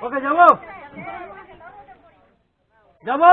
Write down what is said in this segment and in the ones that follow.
ওকে যাবো যাবো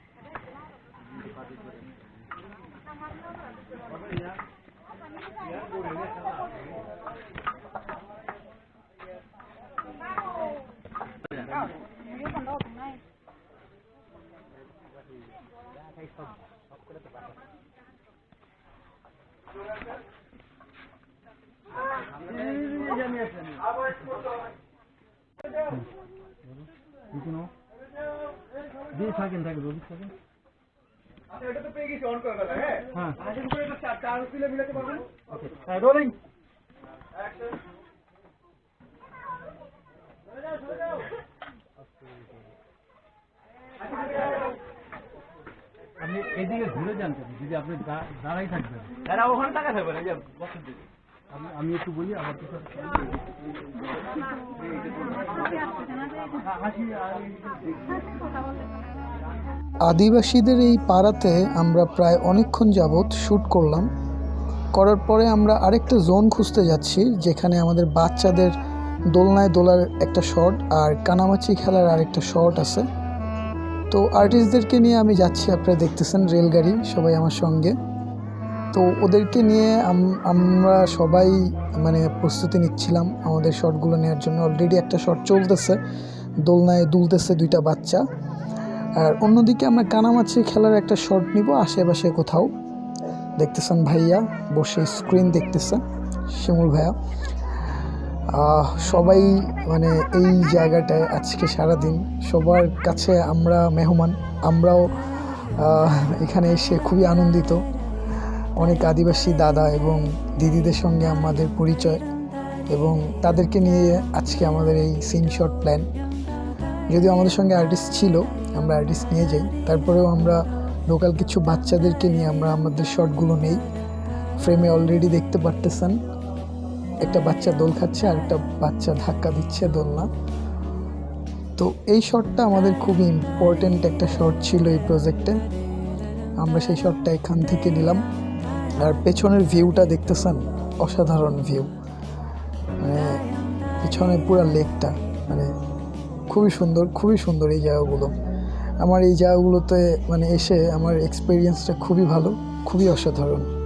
行くの ?B 下げんだけど、B 下げん rolling আপনি এদিকে ঘুরে যান যদি আপনি দাঁড়াই থাকবেন। তারা ওখানে টাকা থাকবে না আমি- আমি একটু বলি আবার তো আদিবাসীদের এই পাড়াতে আমরা প্রায় অনেকক্ষণ যাবৎ শ্যুট করলাম। করার পরে আমরা আরেকটা জোন খুঁজতে যাচ্ছি যেখানে আমাদের বাচ্চাদের দোলনায় দোলার একটা শট আর কানামাচি খেলার আরেকটা শট আছে। তো আর্টিস্টদেরকে নিয়ে আমি যাচ্ছি আপনারা দেখতেছেন রেলগাড়ি সবাই আমার সঙ্গে। তো ওদেরকে নিয়ে আমরা সবাই মানে প্রস্তুতি নিচ্ছিলাম আমাদের শটগুলো নেওয়ার জন্য। অলরেডি একটা শট চলতেছে, দোলনায় দুলতেছে দুইটা বাচ্চা। আর অন্যদিকে আমরা কানামাছি খেলার একটা শট নিব আশেপাশে কোথাও। দেখতেছেন ভাইয়া বসে স্ক্রিন দেখতেছে, শিমুল ভাইয়া। সবাই মানে এই জায়গাটায় আজকে সারাদিন, সবার কাছে আমরা মেহমান, আমরাও এখানে এসে খুবই আনন্দিত। অনেক আদিবাসী দাদা এবং দিদিদের সঙ্গে আমাদের পরিচয় এবং তাদেরকে নিয়ে আজকে আমাদের এই সিন শট প্ল্যান যদিও আমাদের সঙ্গে আর্টিস্ট ছিল, আমরা আর্টিস্ট নিয়ে যাই। তারপরেও আমরা লোকাল কিছু বাচ্চাদেরকে নিয়ে আমরা আমাদের শটগুলো নেই। ফ্রেমে অলরেডি দেখতে পারতেছেন। একটা বাচ্চা দোল খাচ্ছে, আর একটা বাচ্চা ধাক্কা দিচ্ছে দোলনা। তো এই শটটা আমাদের খুবই ইম্পর্ট্যান্ট একটা শট ছিল এই প্রজেক্টে আমরা সেই শটটা এখান থেকে নিলাম। আর পেছনের ভিউটা দেখতেছেন? অসাধারণ ভিউ মানে পিছনে পুরো লেকটা মানে খুবই সুন্দর খুবই সুন্দর এই জায়গাগুলো। আমার এই জায়গাগুলোতে মানে এসে আমার এক্সপিরিয়েন্সটা খুবই ভালো, খুবই অসাধারণ।